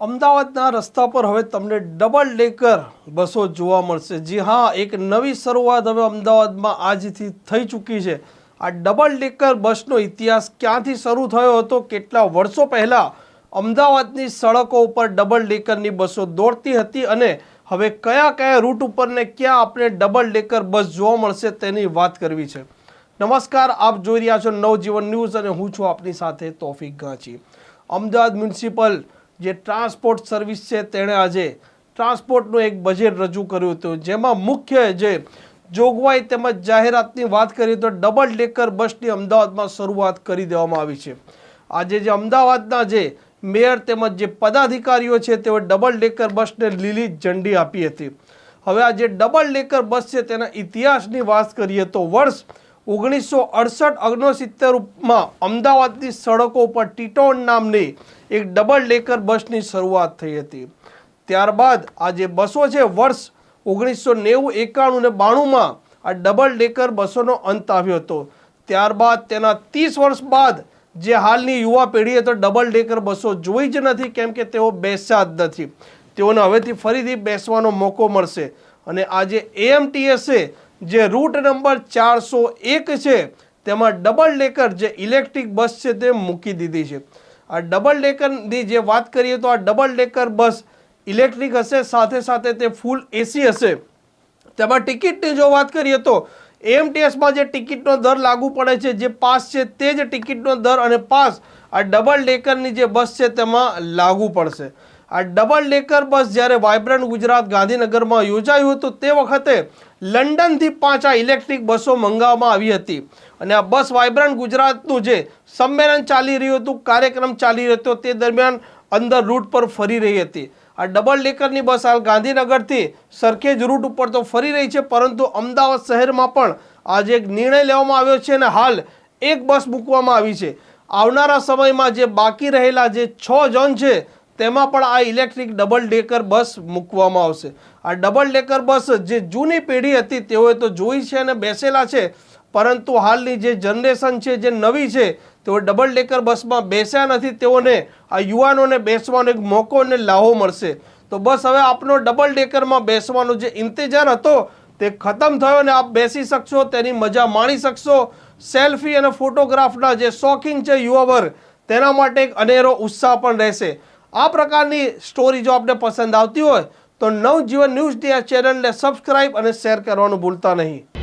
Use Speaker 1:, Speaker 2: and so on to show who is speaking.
Speaker 1: અમદાવાદના રસ્તા પર હવે તમને ડબલ ડેકર બસો જોવા મળશે. જી હા, એક નવી શરૂઆત હવે અમદાવાદમાં આજથી થઈ ચૂકી છે. આ ડબલ ડેકર બસનો ઇતિહાસ ક્યાંથી શરૂ થયો હતો? કેટલા વર્ષો પહેલાં અમદાવાદની સડકો ઉપર ડબલ ડેકરની બસો દોડતી હતી અને હવે કયા કયા રૂટ ઉપર ને ક્યાં આપણે ડબલ ડેકર બસ જોવા મળશે તેની વાત કરવી છે. નમસ્કાર, આપ જોઈ રહ્યા છો નવજીવન ન્યૂઝ અને હું છું આપની સાથે તોફિક ગાંચી. અમદાવાદ મ્યુનિસિપલ જે ટ્રાન્સપોર્ટ સર્વિસ છે તેણે આજે ટ્રાન્સપોર્ટનું એક બજેટ રજૂ કર્યું હતું, જેમાં મુખ્ય જે જોગવાઈ તેમજ જાહેરાતની વાત કરીએ તો ડબલ ડેકર બસની અમદાવાદમાં શરૂઆત કરી દેવામાં આવી છે. આજે જે અમદાવાદના જે મેયર તેમજ જે પદાધિકારીઓ છે, તેઓ ડબલ ડેકર બસને લીલી ઝંડી આપી હતી. હવે આ જે ડબલ ડેકર બસ છે, તેના ઇતિહાસની વાત કરીએ તો વર્ષ ઓગણીસો અડસઠ ઓગણસિત્તેરમાં અમદાવાદની સડકો ઉપર ટીટોન નામની એક ડબલ ડેકર બસની શરૂઆત થઈ હતી. ત્યારબાદ આ જે બસો છે વર્ષ ઓગણીસો નેવું, એકાણું ને બાણુંમાં આ ડબલ ડેકર બસોનો અંત આવ્યો હતો. ત્યારબાદ તેના ત્રીસ વર્ષ બાદ જે હાલની યુવા પેઢીએ તો ડબલ ડેકર બસો જોઈ જ નથી, કેમ કે તેઓ બેસ્યા જ નથી. તેઓને હવેથી ફરીથી બેસવાનો મોકો મળશે. અને આજે એએમટીએસે જે રૂટ નંબર ચારસો એક છે, તેમાં ડબલ ડેકર જે ઇલેક્ટ્રિક બસ છે તે મૂકી દીધી છે. આ ડબલ ડેકરની જે વાત કરીએ તો આ ડબલ ડેકર બસ ઇલેક્ટ્રિક હશે, સાથે સાથે તે ફૂલ એસી હશે. તેમાં ટિકિટની જો વાત કરીએ તો એમટીએસમાં જે ટિકિટનો દર લાગુ પડે છે, જે પાસ છે તે જ ટિકિટનો દર અને પાસ આ ડબલ ડેકરની જે બસ છે તેમાં લાગુ પડશે. આ ડબલ ડેકર બસ જ્યારે વાઇબ્રન્ટ ગુજરાત ગાંધીનગરમાં યોજાયું હતું, તે વખતે લંડનથી પાંચ આ ઇલેક્ટ્રિક બસો મંગાવવામાં આવી હતી. અને આ બસ વાઇબ્રન્ટ ગુજરાતનું જે સંમેલન ચાલી રહ્યું હતું, કાર્યક્રમ ચાલી રહ્યો હતો, તે દરમિયાન અંદર રૂટ પર ફરી રહી હતી. આ ડબલ ડેકરની બસ હાલ ગાંધીનગરથી સરખેજ રૂટ ઉપર તો ફરી રહી છે, પરંતુ અમદાવાદ શહેરમાં પણ આજે એક નિર્ણય લેવામાં આવ્યો છે અને હાલ એક બસ મૂકવામાં આવી છે. આવનારા સમયમાં જે બાકી રહેલા જે છ ઝોન છે તેમાં પણ આ ઇલેક્ટ્રિક ડબલ ડેકર બસ મૂકવામાં આવશે. આ ડબલ ડેકર બસ જે જૂની પેઢી હતી, તેઓએ તો જોઈ છે અને બેસેલા છે. પરંતુ હાલની જે જનરેશન છે, જે નવી છે, તેઓ ડબલ ડેકર બસમાં બેસ્યા નથી. તેઓને, આ યુવાનોને બેસવાનો એક મોકો અને લાહો મળશે. તો બસ હવે આપનો ડબલ ડેકરમાં બેસવાનો જે ઇંતજાર હતો, તે ખતમ થયો ને આપ બેસી શકશો, તેની મજા માણી શકશો. સેલ્ફી અને ફોટોગ્રાફના જે શોખીન છે યુવા વર્ગ તેના માટે એક અનેરો ઉત્સાહ પણ રહેશે. આ પ્રકારની સ્ટોરી જો આપને પસંદ આવતી હોય તો નવજીવન ન્યૂઝ ચેનલને સબસ્ક્રાઇબ અને શેર કરવાનું ભૂલતા નહીં.